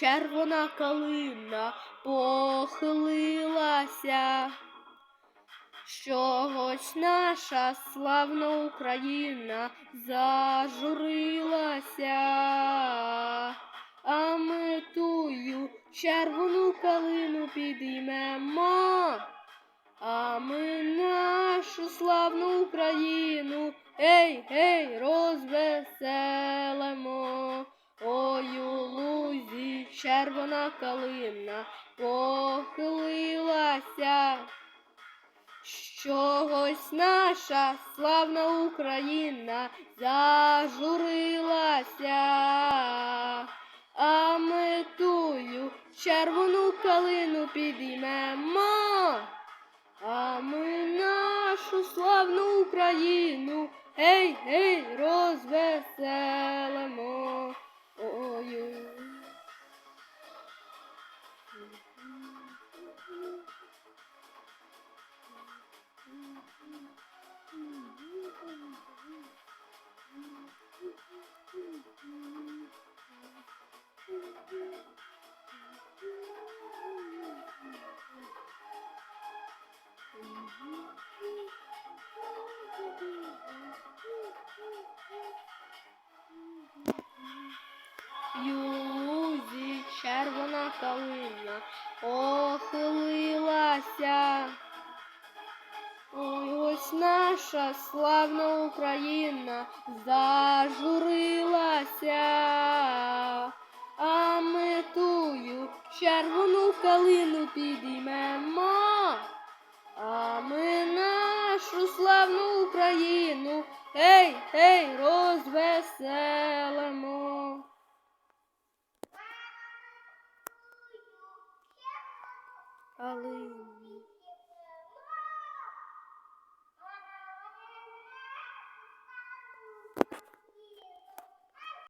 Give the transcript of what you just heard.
червона калина похилилася. Чогось наша славна Україна зажурилася, а ми тую червону калину підіймемо, а ми нашу славну Україну, ей, гей, розвеселимо. Червона калина похилилася. Чогось наша славна Україна зажурилася, а ми тую червону калину підіймемо, а ми нашу славну Україну, гей, гей, розвеселимо. Юзі червона калина похилилася. Ой, ось наша славна Україна зажурилася, а ми тую червону калину підіймемо, Україну, гей, гей, розвеселимо. Калину.